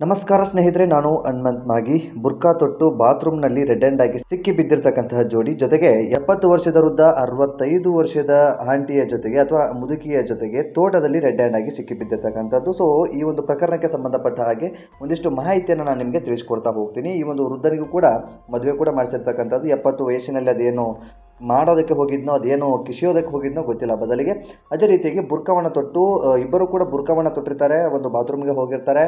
ನಮಸ್ಕಾರ ಸ್ನೇಹಿತರೆ, ನಾನು ಹನುಮಂತ್ ಮಾಗಿ. ಬುರ್ಕಾ ತೊಟ್ಟು ಬಾತ್ರೂಮ್ನಲ್ಲಿ ರೆಡ್ ಹ್ಯಾಂಡ್ ಆಗಿ ಸಿಕ್ಕಿ ಬಿದ್ದಿರ್ತಕ್ಕಂತಹ ಜೋಡಿ ಜೊತೆಗೆ ಎಪ್ಪತ್ತು ವರ್ಷದ ವೃದ್ಧ, ಅರವತ್ತೈದು ವರ್ಷದ ಆಂಟಿಯ ಜೊತೆಗೆ ಅಥವಾ ಮುದುಕಿಯ ಜೊತೆಗೆ ತೋಟದಲ್ಲಿ ರೆಡ್ ಹ್ಯಾಂಡ್ ಆಗಿ ಸಿಕ್ಕಿ ಬಿದ್ದಿರ್ತಕ್ಕಂಥದ್ದು. ಸೊ ಈ ಒಂದು ಪ್ರಕರಣಕ್ಕೆ ಸಂಬಂಧಪಟ್ಟ ಹಾಗೆ ಒಂದಿಷ್ಟು ಮಾಹಿತಿಯನ್ನು ನಾನು ನಿಮಗೆ ತಿಳಿಸ್ಕೊಡ್ತಾ ಹೋಗ್ತೀನಿ. ಈ ಒಂದು ವೃದ್ಧನಿಗೂ ಕೂಡ ಮದುವೆ ಕೂಡ ಮಾಡಿಸಿರ್ತಕ್ಕಂಥದ್ದು. ಎಪ್ಪತ್ತು ವಯಸ್ಸಿನಲ್ಲಿ ಅದೇನು ಮಾಡೋದಕ್ಕೆ ಹೋಗಿದ್ನೋ, ಅದೇನೋ ಕಿಸಿಯೋದಕ್ಕೆ ಹೋಗಿದ್ನೋ ಗೊತ್ತಿಲ್ಲ. ಬದಲಿಗೆ ಅದೇ ರೀತಿಯಾಗಿ ಬುರ್ಕವನ್ನು ತೊಟ್ಟು ಇಬ್ಬರು ಕೂಡ ಬುರ್ಕವನ್ನು ತೊಟ್ಟಿರ್ತಾರೆ, ಒಂದು ಬಾತ್ರೂಮ್ಗೆ ಹೋಗಿರ್ತಾರೆ.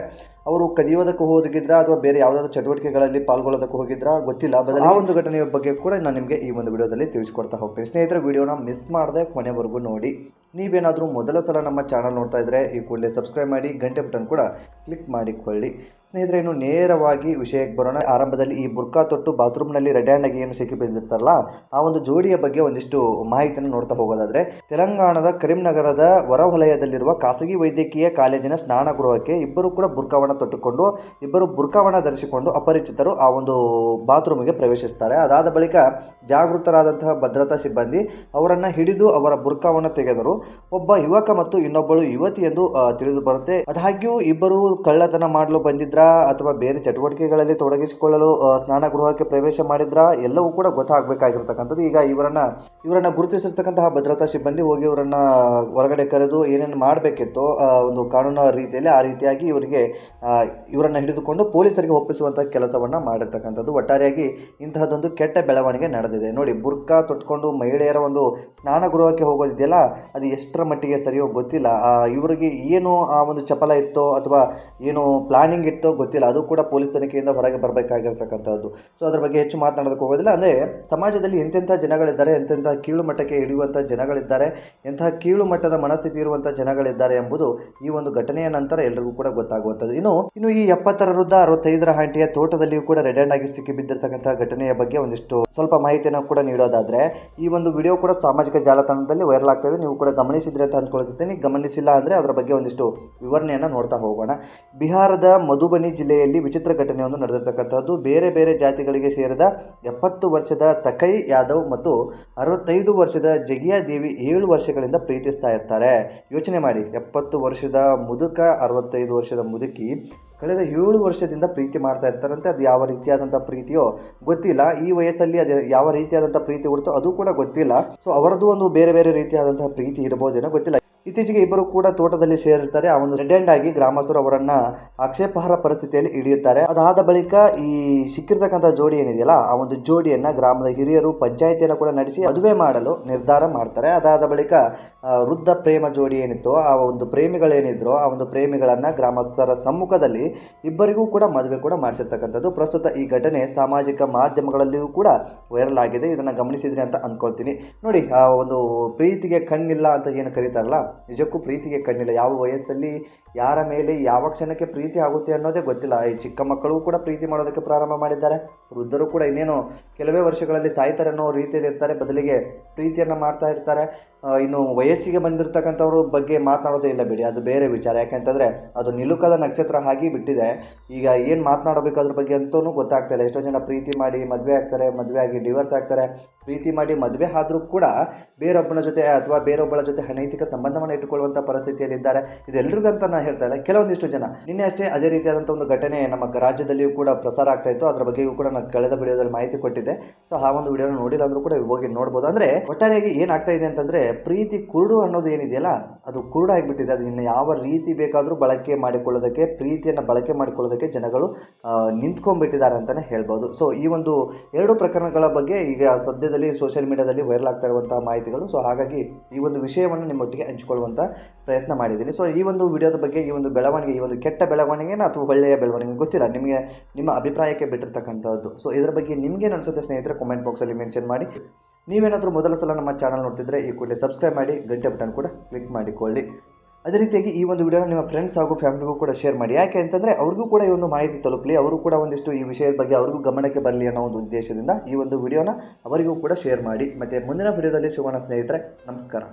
ಅವರು ಕದಿಯೋದಕ್ಕೆ ಹೋಗಿದ್ರ ಅಥವಾ ಬೇರೆ ಯಾವುದಾದ್ರು ಚಟುವಟಿಕೆಗಳಲ್ಲಿ ಪಾಲ್ಗೊಳ್ಳೋದಕ್ಕೆ ಹೋಗಿದ್ರ ಗೊತ್ತಿಲ್ಲ. ಬದಲು ಆ ಒಂದು ಘಟನೆಯ ಬಗ್ಗೆ ಕೂಡ ನಾನು ನಿಮಗೆ ಈ ಒಂದು ವಿಡಿಯೋದಲ್ಲಿ ತಿಳಿಸ್ಕೊಡ್ತಾ ಹೋಗ್ತೀನಿ. ಸ್ನೇಹಿತರೆ, ವಿಡಿಯೋನ ಮಿಸ್ ಮಾಡದೆ ಕೊನೆವರೆಗೂ ನೋಡಿ. ನೀವೇನಾದರೂ ಮೊದಲ ಸಲ ನಮ್ಮ ಚಾನಲ್ ನೋಡ್ತಾ ಇದ್ದರೆ ಈ ಕೂಡಲೇ ಸಬ್ಸ್ಕ್ರೈಬ್ ಮಾಡಿ, ಗಂಟೆ ಬಟನ್ ಕೂಡ ಕ್ಲಿಕ್ ಮಾಡಿಕೊಳ್ಳಿ. ಸ್ನೇಹಿತರೆ, ಇನ್ನು ನೇರವಾಗಿ ವಿಷಯಕ್ಕೆ ಬರೋಣ. ಆರಂಭದಲ್ಲಿ ಈ ಬುರ್ಕಾ ತೊಟ್ಟು ಬಾತ್ರೂಮ್ನಲ್ಲಿ ರೆಡ್ ಹ್ಯಾಂಡ್ ಆಗಿ ಏನು ಸಿಕ್ಕಿ ಬಂದಿರ್ತಾರಲ್ಲ ಆ ಒಂದು ಜೋಡಿಯ ಬಗ್ಗೆ ಒಂದಿಷ್ಟು ಮಾಹಿತಿಯನ್ನು ನೋಡ್ತಾ ಹೋಗೋದಾದರೆ, ತೆಲಂಗಾಣದ ಕರೀಂನಗರದ ಹೊರವಲಯದಲ್ಲಿರುವ ಖಾಸಗಿ ವೈದ್ಯಕೀಯ ಕಾಲೇಜಿನ ಸ್ನಾನ ಗೃಹಕ್ಕೆ ಇಬ್ಬರು ಕೂಡ ಬುರ್ಕಾವನ್ನು ತೊಟ್ಟುಕೊಂಡು, ಇಬ್ಬರು ಬುರ್ಕಾವನ್ನು ಧರಿಸಿಕೊಂಡು ಅಪರಿಚಿತರು ಆ ಒಂದು ಬಾತ್ರೂಮಿಗೆ ಪ್ರವೇಶಿಸ್ತಾರೆ. ಅದಾದ ಬಳಿಕ ಜಾಗೃತರಾದಂತಹ ಭದ್ರತಾ ಸಿಬ್ಬಂದಿ ಅವರನ್ನು ಹಿಡಿದು ಅವರ ಬುರ್ಕಾವನ್ನು ತೆಗೆದರು. ಒಬ್ಬ ಯುವಕ ಮತ್ತು ಇನ್ನೊಬ್ಬಳು ಯುವತಿ ಎಂದು ತಿಳಿದು ಬರುತ್ತೆ. ಅದಾಗ್ಯೂ ಇಬ್ಬರು ಕಳ್ಳತನ ಮಾಡಲು ಬಂದಿದ್ರಾ, ಅಥವಾ ಬೇರೆ ಚಟುವಟಿಕೆಗಳಲ್ಲಿ ತೊಡಗಿಸಿಕೊಳ್ಳಲು ಸ್ನಾನ ಗೃಹಕ್ಕೆ ಪ್ರವೇಶ ಮಾಡಿದ್ರಾ, ಎಲ್ಲವೂ ಕೂಡ ಗೊತ್ತಾಗಬೇಕಾಗಿರ್ತಕ್ಕಂಥದ್ದು. ಈಗ ಇವರನ್ನ ಇವರನ್ನ ಗುರುತಿಸಿರ್ತಕ್ಕಂತಹ ಭದ್ರತಾ ಸಿಬ್ಬಂದಿ ಹೋಗಿ ಇವರನ್ನ ಹೊರಗಡೆ ಕರೆದು ಏನೇನು ಮಾಡಬೇಕಿತ್ತು ಒಂದು ಕಾನೂನು ರೀತಿಯಲ್ಲಿ ಆ ರೀತಿಯಾಗಿ ಇವರಿಗೆ ಇವರನ್ನ ಹಿಡಿದುಕೊಂಡು ಪೊಲೀಸರಿಗೆ ಒಪ್ಪಿಸುವಂತಹ ಕೆಲಸವನ್ನ ಮಾಡಿರ್ತಕ್ಕಂಥದ್ದು. ಒಟ್ಟಾರೆಯಾಗಿ ಇಂತಹದೊಂದು ಕೆಟ್ಟ ಬೆಳವಣಿಗೆ ನಡೆದಿದೆ. ನೋಡಿ ಬುರ್ಕಾ ತೊಟ್ಕೊಂಡು ಮಹಿಳೆಯರ ಒಂದು ಸ್ನಾನ ಗೃಹಕ್ಕೆ ಹೋಗೋದಿದೆಯಲ್ಲ, ಅದು ಎಷ್ಟರ ಮಟ್ಟಿಗೆ ಸರಿಯೋ ಗೊತ್ತಿಲ್ಲ. ಆ, ಇವರಿಗೆ ಏನು ಆ ಒಂದು ಚಪಲ ಇತ್ತೋ ಅಥವಾ ಏನು ಪ್ಲಾನಿಂಗ್ ಇತ್ತೋ ಗೊತ್ತಿಲ್ಲ. ಅದು ಕೂಡ ಪೊಲೀಸ್ ತನಿಖೆಯಿಂದ ಹೊರಗೆ ಬರಬೇಕಾಗಿರ್ತಕ್ಕಂಥದ್ದು. ಸೊ ಅದ್ರ ಬಗ್ಗೆ ಹೆಚ್ಚು ಮಾತನಾಡೋದಕ್ಕೆ ಹೋಗೋದಿಲ್ಲ. ಅಂದರೆ ಸಮಾಜದಲ್ಲಿ ಎಂತೆಂಥ ಜನಗಳಿದ್ದಾರೆ ಎಂತೆಂಥ ಕೀಳು ಮಟ್ಟಕ್ಕೆ ಇಳಿಯುವಂಥ ಜನಗಳಿದ್ದಾರೆ ಎಂತಹ ಕೀಳು ಮಟ್ಟದ ಮನಸ್ಥಿತಿ ಇರುವಂಥ ಜನಗಳಿದ್ದಾರೆ ಎಂಬುದು ಈ ಒಂದು ಘಟನೆಯ ನಂತರ ಎಲ್ರಿಗೂ ಕೂಡ ಗೊತ್ತಾಗುವಂಥದ್ದು. ಇನ್ನು ಇನ್ನು ಈ ಎಪ್ಪತ್ತರ ವೃದ್ಧ ಅರವತ್ತೈದರ ಆಂಟಿಯ ತೋಟದಲ್ಲಿಯೂ ಕೂಡ ರೆಡ್ ಆಗಿ ಸಿಕ್ಕಿ ಬಿದ್ದಿರತಕ್ಕಂಥ ಘಟನೆಯ ಬಗ್ಗೆ ಒಂದಿಷ್ಟು ಸ್ವಲ್ಪ ಮಾಹಿತಿಯನ್ನು ಕೂಡ ನೀಡೋದಾದ್ರೆ ಈ ಒಂದು ವಿಡಿಯೋ ಕೂಡ ಸಾಮಾಜಿಕ ಜಾಲತಾಣದಲ್ಲಿ ವೈರಲ್ ಆಗ್ತಾ ನೀವು ಕೂಡ ಗಮನಿಸಿದ್ರೆ ಅಂತ ಅಂದ್ಕೊಳ್ತಿದ್ದೀನಿ ಗಮನಿಸಿಲ್ಲ ಅಂದರೆ ಅದರ ಬಗ್ಗೆ ಒಂದಿಷ್ಟು ವಿವರಣೆಯನ್ನು ನೋಡ್ತಾ ಹೋಗೋಣ. ಬಿಹಾರದ ಮಧುಬನಿ ಜಿಲ್ಲೆಯಲ್ಲಿ ವಿಚಿತ್ರ ಘಟನೆಯೊಂದು ನಡೆದಿರ್ತಕ್ಕಂಥದ್ದು. ಬೇರೆ ಬೇರೆ ಜಾತಿಗಳಿಗೆ ಸೇರಿದ ಎಪ್ಪತ್ತು ವರ್ಷದ ತಕೈ ಯಾದವ್ ಮತ್ತು ಅರವತ್ತೈದು ವರ್ಷದ ಜಗಿಯಾ ದೇವಿ ಏಳು ವರ್ಷಗಳಿಂದ ಪ್ರೀತಿಸ್ತಾ ಇರ್ತಾರೆ. ಯೋಚನೆ ಮಾಡಿ, ಎಪ್ಪತ್ತು ವರ್ಷದ ಮುದುಕ, ಅರವತ್ತೈದು ವರ್ಷದ ಮುದುಕಿ ಕಳೆದ ಏಳು ವರ್ಷದಿಂದ ಪ್ರೀತಿ ಮಾಡ್ತಾ ಇರ್ತಾರಂತೆ. ಅದು ಯಾವ ರೀತಿಯಾದಂಥ ಪ್ರೀತಿಯೋ ಗೊತ್ತಿಲ್ಲ. ಈ ವಯಸ್ಸಲ್ಲಿ ಅದು ಯಾವ ರೀತಿಯಾದಂಥ ಪ್ರೀತಿ ಹುಡ್ತೋ ಅದು ಕೂಡ ಗೊತ್ತಿಲ್ಲ. ಸೊ ಅವರದ್ದು ಒಂದು ಬೇರೆ ಬೇರೆ ರೀತಿಯಾದಂತಹ ಪ್ರೀತಿ ಇರಬಹುದೇನೋ ಗೊತ್ತಿಲ್ಲ. ಇತ್ತೀಚೆಗೆ ಇಬ್ಬರು ಕೂಡ ತೋಟದಲ್ಲಿ ಸೇರಿರ್ತಾರೆ. ಆ ಒಂದು ರೆಡ್ ಆಗಿ ಗ್ರಾಮಸ್ಥರು ಅವರನ್ನ ಆಕ್ಷೇಪಾರ್ಹ ಪರಿಸ್ಥಿತಿಯಲ್ಲಿ ಹಿಡಿಯುತ್ತಾರೆ. ಅದಾದ ಬಳಿಕ ಈ ಸಿಕ್ಕಿರ್ತಕ್ಕಂಥ ಜೋಡಿ ಏನಿದೆಯಲ್ಲ, ಆ ಒಂದು ಜೋಡಿಯನ್ನ ಗ್ರಾಮದ ಹಿರಿಯರು, ಪಂಚಾಯಿತಿಯನ್ನು ಕೂಡ ನಡೆಸಿ ಮದುವೆ ಮಾಡಲು ನಿರ್ಧಾರ ಮಾಡ್ತಾರೆ. ಅದಾದ ಬಳಿಕ ವೃದ್ಧ ಪ್ರೇಮ ಜೋಡಿ ಏನಿತ್ತು, ಆ ಒಂದು ಪ್ರೇಮಿಗಳೇನಿದ್ರು, ಆ ಒಂದು ಪ್ರೇಮಿಗಳನ್ನ ಗ್ರಾಮಸ್ಥರ ಸಮ್ಮುಖದಲ್ಲಿ ಇಬ್ಬರಿಗೂ ಕೂಡ ಮದುವೆ ಕೂಡ ಮಾಡಿಸಿರ್ತಕ್ಕಂಥದ್ದು. ಪ್ರಸ್ತುತ ಈ ಘಟನೆ ಸಾಮಾಜಿಕ ಮಾಧ್ಯಮಗಳಲ್ಲಿಯೂ ಕೂಡ ವೈರಲ್ ಆಗಿದೆ. ಇದನ್ನು ಗಮನಿಸಿದ್ರಿ ಅಂತ ಅನ್ಕೊಳ್ತೀನಿ. ನೋಡಿ, ಆ ಒಂದು ಪ್ರೀತಿಗೆ ಕಣ್ಣಿಲ್ಲ ಅಂತ ಏನು ಕರೀತಾರಲ್ಲ ನಿಜಕ್ಕೂ ಪ್ರೀತಿಗೆ ಕಣ್ಣಿಲ್ಲ. ಯಾವ ವಯಸ್ಸಲ್ಲಿ, ಯಾರ ಮೇಲೆ, ಯಾವ ಕ್ಷಣಕ್ಕೆ ಪ್ರೀತಿ ಆಗುತ್ತೆ ಅನ್ನೋದೇ ಗೊತ್ತಿಲ್ಲ. ಈ ಚಿಕ್ಕ ಮಕ್ಕಳು ಕೂಡ ಪ್ರೀತಿ ಮಾಡೋದಕ್ಕೆ ಪ್ರಾರಂಭ ಮಾಡಿದ್ದಾರೆ. ವೃದ್ಧರು ಕೂಡ ಇನ್ನೇನು, ಕೆಲವೇ ವರ್ಷಗಳಲ್ಲಿ ಸಾಯ್ತಾರೆ ಅನ್ನೋ ರೀತಿಯಲ್ಲಿ ಇರ್ತಾರೆ ಬದಲಿಗೆ ಪ್ರೀತಿಯನ್ನು ಮಾಡ್ತಾ ಇರ್ತಾರೆ. ಇನ್ನು ವಯಸ್ಸಿಗೆ ಬಂದಿರತಕ್ಕಂಥವ್ರ ಬಗ್ಗೆ ಮಾತನಾಡೋದೇ ಇಲ್ಲ ಬಿಡಿ. ಅದು ಬೇರೆ ವಿಚಾರ. ಯಾಕೆಂತಂದರೆ ಅದು ನಿಲುಕದ ನಕ್ಷತ್ರ ಹಾಗೆ ಬಿಟ್ಟಿದೆ. ಈಗ ಏನು ಮಾತನಾಡಬೇಕು ಅದ್ರ ಬಗ್ಗೆ ಅಂತೂ ಗೊತ್ತಾಗ್ತಾ ಇಲ್ಲ. ಎಷ್ಟೋ ಜನ ಪ್ರೀತಿ ಮಾಡಿ ಮದುವೆ ಆಗ್ತಾರೆ, ಮದುವೆ ಆಗಿ ಡಿವೋರ್ಸ್ ಆಗ್ತಾರೆ. ಪ್ರೀತಿ ಮಾಡಿ ಮದುವೆ ಆದರೂ ಕೂಡ ಬೇರೊಬ್ಬನ ಜೊತೆ ಅಥವಾ ಬೇರೊಬ್ಬಳ ಜೊತೆ ಅನೈತಿಕ ಸಂಬಂಧವನ್ನು ಇಟ್ಟುಕೊಳ್ಳುವಂಥ ಪರಿಸ್ಥಿತಿಯಲ್ಲಿದ್ದಾರೆ ಇದೆಲ್ಲರಿಗಂತ ನಾನು ಹೇಳ್ತಾ ಇಲ್ಲ. ಕೆಲವೊಂದಿಷ್ಟು ಜನ. ನಿನ್ನೆ ಅಷ್ಟೇ ಅದೇ ರೀತಿಯಾದಂಥ ಒಂದು ಘಟನೆ ನಮ್ಮ ರಾಜ್ಯದಲ್ಲಿಯೂ ಕೂಡ ಪ್ರಸಾರ ಆಗ್ತಾ ಇತ್ತು. ಅದರ ಬಗ್ಗೆಯೂ ಕೂಡ ನಾನು ಕಳೆದ ವಿಡಿಯೋದಲ್ಲಿ ಮಾಹಿತಿ ಕೊಟ್ಟಿದ್ದೆ. ಸೊ ಆ ಒಂದು ವಿಡಿಯೋನ ನೋಡಿಲ್ಲ ಅಂದರೂ ಕೂಡ ಹೋಗಿ ನೋಡ್ಬೋದು. ಅಂದರೆ ಒಟ್ಟಾರೆಯಾಗಿ ಏನಾಗ್ತಾ ಇದೆ ಅಂತಂದರೆ ಪ್ರೀತಿ ಕುರುಡು ಅನ್ನೋದು ಏನಿದೆಯಲ್ಲ, ಅದು ಕುರುಡಾಗಿಬಿಟ್ಟಿದೆ. ಅದು ಇನ್ನು ಯಾವ ರೀತಿ ಬೇಕಾದರೂ ಬಳಕೆ ಮಾಡಿಕೊಳ್ಳೋದಕ್ಕೆ, ಪ್ರೀತಿಯನ್ನು ಬಳಕೆ ಮಾಡಿಕೊಳ್ಳೋದಕ್ಕೆ ಜನಗಳು ನಿಂತ್ಕೊಂಡ್ಬಿಟ್ಟಿದ್ದಾರೆ ಅಂತಲೇ ಹೇಳ್ಬೋದು. ಸೊ ಈ ಒಂದು ಎರಡು ಪ್ರಕರಣಗಳ ಬಗ್ಗೆ ಈಗ ಸದ್ಯದಲ್ಲಿ ಸೋಷಿಯಲ್ ಮೀಡಿಯಾದಲ್ಲಿ ವೈರಲ್ ಆಗ್ತಾ ಇರುವಂಥ ಮಾಹಿತಿಗಳು. ಸೊ ಹಾಗಾಗಿ ಈ ಒಂದು ವಿಷಯವನ್ನು ನಿಮ್ಮೊಟ್ಟಿಗೆ ಹಂಚಿಕೊಳ್ಳುವಂಥ ಪ್ರಯತ್ನ ಮಾಡಿದ್ದೀನಿ. ಸೊ ಈ ಒಂದು ವಿಡಿಯೋದ ಬಗ್ಗೆ, ಈ ಒಂದು ಬೆಳವಣಿಗೆ, ಈ ಒಂದು ಕೆಟ್ಟ ಬೆಳವಣಿಗೆನ ಅಥವಾ ಒಳ್ಳೆಯ ಬೆಳವಣಿಗೆ ಗೊತ್ತಿಲ್ಲ. ನಿಮಗೆ, ನಿಮ್ಮ ಅಭಿಪ್ರಾಯಕ್ಕೆ ಬಿಟ್ಟಿರ್ತಕ್ಕಂಥದ್ದು. ಸೊ ಇದರ ಬಗ್ಗೆ ನಿಮಗೇನು ಅನಿಸುತ್ತೆ ಸ್ನೇಹಿತರೆ ಕಾಮೆಂಟ್ ಬಾಕ್ಸಲ್ಲಿ ಮೆನ್ಷನ್ ಮಾಡಿ. ನೀವೇನಾದರೂ ಮೊದಲ ಸಲ ನಮ್ಮ ಚಾನಲ್ ನೋಡ್ತಿದ್ರೆ ಈ ಕೂಡಲೇ ಸಬ್ಸ್ಕ್ರೈಬ್ ಮಾಡಿ, ಗಂಟೆ ಬಟನ್ ಕೂಡ ಕ್ಲಿಕ್ ಮಾಡಿಕೊಳ್ಳಿ. ಅದೇ ರೀತಿಯಾಗಿ ಈ ಒಂದು ವಿಡಿಯೋನ ನಿಮ್ಮ ಫ್ರೆಂಡ್ಸ್ ಹಾಗೂ ಫ್ಯಾಮಿಲಿಗೂ ಕೂಡ ಶೇರ್ ಮಾಡಿ. ಯಾಕೆ ಅಂತಂದರೆ ಅವ್ರಿಗೂ ಕೂಡ ಈ ಒಂದು ಮಾಹಿತಿ ತಲುಪಲಿ, ಅವರು ಕೂಡ ಒಂದಿಷ್ಟು ಈ ವಿಷಯದ ಬಗ್ಗೆ ಅವ್ರಿಗೂ ಗಮನಕ್ಕೆ ಬರಲಿ ಅನ್ನೋ ಒಂದು ಉದ್ದೇಶದಿಂದ ಈ ಒಂದು ವಿಡಿಯೋನ ಅವರಿಗೂ ಕೂಡ ಶೇರ್ ಮಾಡಿ. ಮತ್ತು ಮುಂದಿನ ವಿಡಿಯೋದಲ್ಲಿ ಸಿಗೋಣ ಸ್ನೇಹಿತರೆ, ನಮಸ್ಕಾರ.